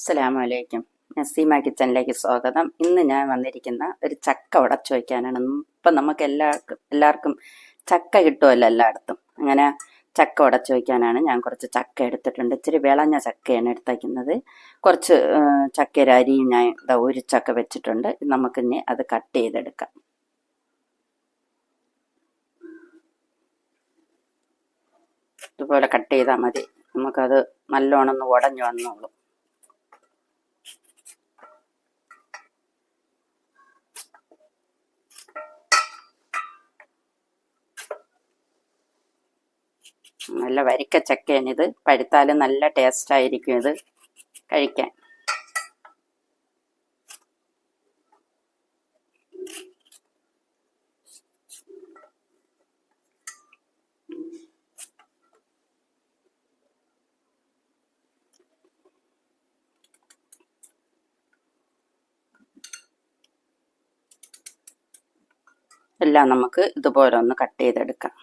അസ്സലാമലൈക്കും നസീമ കിച്ചണിലേക്ക് സ്വാഗതം. ഇന്ന് ഞാൻ വന്നിരിക്കുന്ന ഒരു ചക്ക ഉടച്ചു വയ്ക്കാനാണ് ഇപ്പം നമുക്ക് എല്ലാവർക്കും എല്ലാവർക്കും ചക്ക കിട്ടുമല്ലോ എല്ലായിടത്തും. അങ്ങനെ ചക്ക ഉടച്ചു വയ്ക്കാനാണ് ഞാൻ കുറച്ച് ചക്ക എടുത്തിട്ടുണ്ട്. ഇച്ചിരി വിളഞ്ഞ ചക്കയാണ് എടുത്തേക്കുന്നത്. കുറച്ച് ചക്കര അരിയും ഞാൻ ഇതാ ഒരു ചക്ക വെച്ചിട്ടുണ്ട്. നമുക്കിനി അത് കട്ട് ചെയ്തെടുക്കാം. ഇതുപോലെ കട്ട് ചെയ്താൽ മതി. നമുക്കത് നല്ലോണം ഒന്ന് ഉടഞ്ഞു വന്നോളൂ. നല്ല വരിക്ക ചക്കയാണ് ഇത് പഴുത്താലും നല്ല ടേസ്റ്റ് ആയിരിക്കും ഇത് കഴിക്കാൻ. എല്ലാം നമുക്ക് ഇതുപോലെ ഒന്ന് കട്ട് ചെയ്തെടുക്കാം.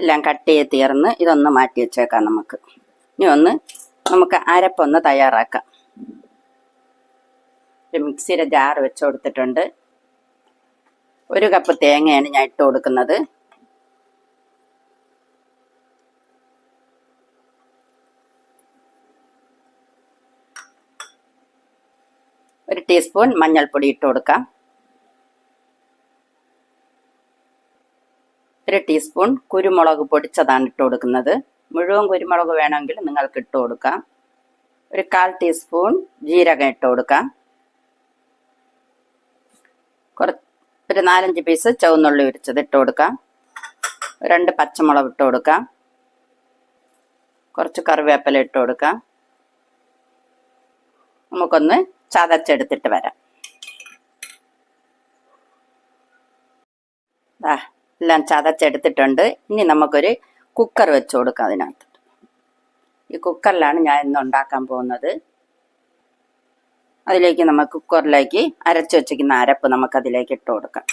എല്ലാം കട്ട് ചെയ്ത് തീർന്ന് ഇതൊന്ന് മാറ്റി വെച്ചേക്കാം നമുക്ക്. ഇനി ഒന്ന് നമുക്ക് അരപ്പൊന്ന് തയ്യാറാക്കാം. ഒരു മിക്സിയുടെ ജാർ വെച്ച് കൊടുത്തിട്ടുണ്ട്. ഒരു കപ്പ് തേങ്ങയാണ് ഞാൻ ഇട്ട് കൊടുക്കുന്നത്. ഒരു ടീസ്പൂൺ മഞ്ഞൾപ്പൊടി ഇട്ട് കൊടുക്കാം. ഒരു ടീസ്പൂൺ കുരുമുളക് പൊടിച്ചതാണ് ഇട്ട് കൊടുക്കുന്നത്. മുഴുവൻ കുരുമുളക് വേണമെങ്കിൽ നിങ്ങൾക്ക് ഇട്ട് കൊടുക്കാം. ഒരു കാൽ ടീസ്പൂൺ ജീരകം ഇട്ട് കൊടുക്കാം. കുറച്ച് ഒരു നാലഞ്ച് പീസ് ചുവന്നുള്ളി ഉരിച്ചത് ഇട്ട് കൊടുക്കാം. രണ്ട് പച്ചമുളക് ഇട്ട് കൊടുക്കാം. കുറച്ച് കറിവേപ്പില ഇട്ട് കൊടുക്കാം. നമുക്കൊന്ന് ചതച്ചെടുത്തിട്ട് വരാം. എല്ലാം ചതച്ചെടുത്തിട്ടുണ്ട്. ഇനി നമുക്കൊരു കുക്കർ വെച്ച് കൊടുക്കാം അതിനകത്ത്. ഈ കുക്കറിലാണ് ഞാൻ ഇന്ന് ഉണ്ടാക്കാൻ പോകുന്നത്. അതിലേക്ക് നമുക്ക് കുക്കറിലേക്ക് അരച്ചു വെച്ചിരിക്കുന്ന അരപ്പ് നമുക്ക് അതിലേക്ക് ഇട്ട് കൊടുക്കാം.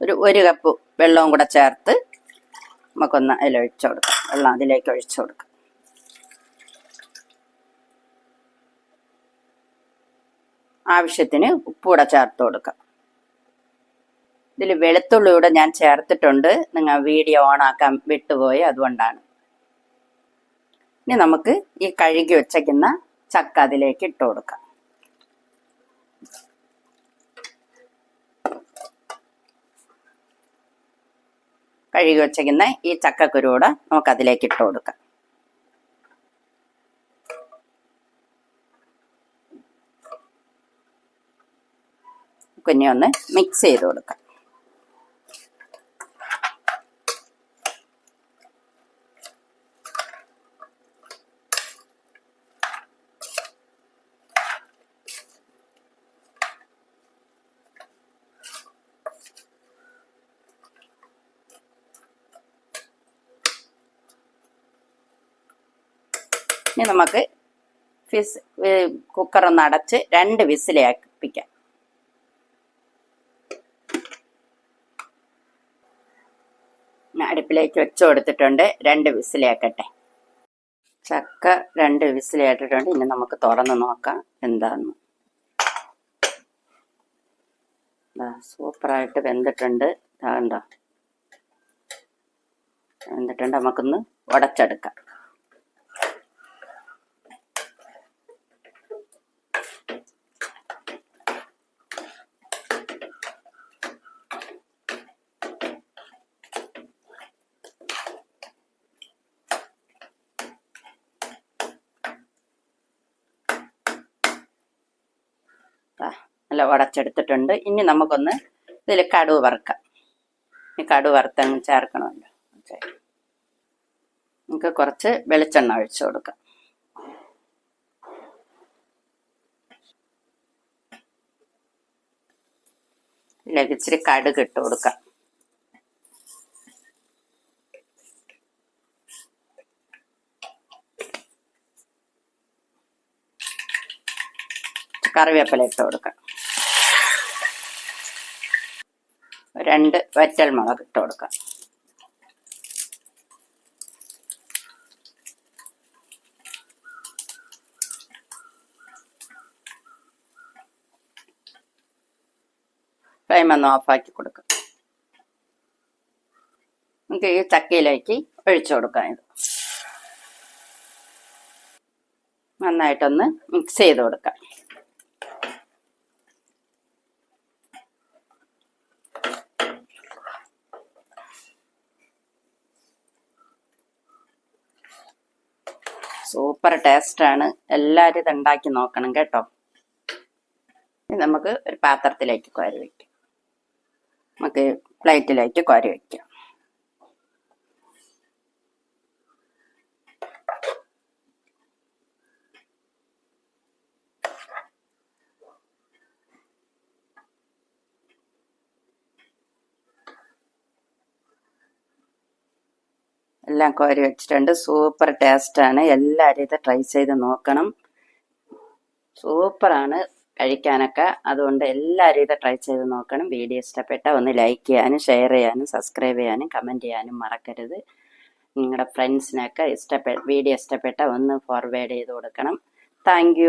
ഒരു ഒരു കപ്പ് വെള്ളവും കൂടെ ചേർത്ത് നമുക്കൊന്ന് അതിൽ ഒഴിച്ചു കൊടുക്കാം. വെള്ളം അതിലേക്ക് ഒഴിച്ചു കൊടുക്കാം. ആവശ്യത്തിന് ഉപ്പൂടെ ചേർത്ത് കൊടുക്കാം. ഇതിൽ വെളുത്തുള്ളി കൂടെ ഞാൻ ചേർത്തിട്ടുണ്ട്. നിങ്ങൾ വീഡിയോ ഓൺ ആക്കാൻ വിട്ടുപോയി അതുകൊണ്ടാണ്. ഇനി നമുക്ക് ഈ കഴുകി വെച്ചേക്കുന്ന ചക്ക അതിലേക്ക് ഇട്ട് കൊടുക്കാം. കഴുകി വെച്ചേക്കുന്ന ഈ ചക്കക്കുരു കൂടെ നമുക്ക് അതിലേക്ക് ഇട്ട് കൊടുക്കാം. കുഞ്ഞെ ഒന്ന് മിക്സ് ചെയ്ത് കൊടുക്കാം. ഇനി നമുക്ക് ഫിസ് കുക്കർ ഒന്ന് അടച്ച് രണ്ട് വിസിലാക്കിപ്പിക്കാം അടുപ്പിലേക്ക് വെച്ചു കൊടുത്തിട്ടുണ്ട്. രണ്ട് വിസിലാക്കട്ടെ. ചക്ക രണ്ട് വിസിലായിട്ടിട്ടുണ്ട് ഇനി നമുക്ക് തുറന്ന് നോക്കാം എന്താന്ന്. സൂപ്പറായിട്ട് വെന്തിട്ടുണ്ട്. ഇതാണ്ടോ വെന്തിട്ടുണ്ട്. നമുക്കൊന്ന് ഉടച്ചെടുക്കാം. നല്ല ഉടച്ചെടുത്തിട്ടുണ്ട് ഇനി നമുക്കൊന്ന് ഇതിൽ കടുവ് വറുക്കാം. ഈ കടുവ് വറുത്ത ചേർക്കണമല്ലോ. നമുക്ക് കുറച്ച് വെളിച്ചെണ്ണ ഒഴിച്ചു കൊടുക്കാം. ഇച്ചിരി കടുക് ഇട്ട് കൊടുക്കാം. കറിവേപ്പില ഇട്ട് കൊടുക്കാം. രണ്ട് വറ്റൽ മുളക് ഇട്ട് കൊടുക്കാം. ഫ്ലെയിം ഒന്ന് ഓഫാക്കി കൊടുക്കാം. നമുക്ക് ഈ ചക്കയിലേക്ക് ഒഴിച്ചു കൊടുക്കാം ഇത്. നന്നായിട്ടൊന്ന് മിക്സ് ചെയ്ത് കൊടുക്കാം. സൂപ്പർ ടേസ്റ്റാണ്. എല്ലാവരും ഇത് ഉണ്ടാക്കി നോക്കണം കേട്ടോ. നമുക്ക് ഒരു പാത്രത്തിലേക്ക് കോരി വയ്ക്കാം നമുക്ക് പ്ലേറ്റിലേക്ക് കോരി വയ്ക്കാം എല്ലാം കോരി വെച്ചിട്ടുണ്ട്. സൂപ്പർ ടേസ്റ്റാണ് എല്ലാവരും ഇത് ട്രൈ ചെയ്ത് നോക്കണം. സൂപ്പറാണ് കഴിക്കാനൊക്കെ. അതുകൊണ്ട് എല്ലാവരും ഇത് ട്രൈ ചെയ്ത് നോക്കണം. വീഡിയോ ഇഷ്ടപ്പെട്ട ഒന്ന് ലൈക്ക് ചെയ്യാനും ഷെയർ ചെയ്യാനും സബ്സ്ക്രൈബ് ചെയ്യാനും കമന്റ് ചെയ്യാനും മറക്കരുത്. നിങ്ങളുടെ ഫ്രണ്ട്സിനൊക്കെ ഇഷ്ടപ്പെട്ട വീഡിയോ ഇഷ്ടപ്പെട്ട ഒന്ന് ഫോർവേഡ് ചെയ്ത് കൊടുക്കണം. താങ്ക്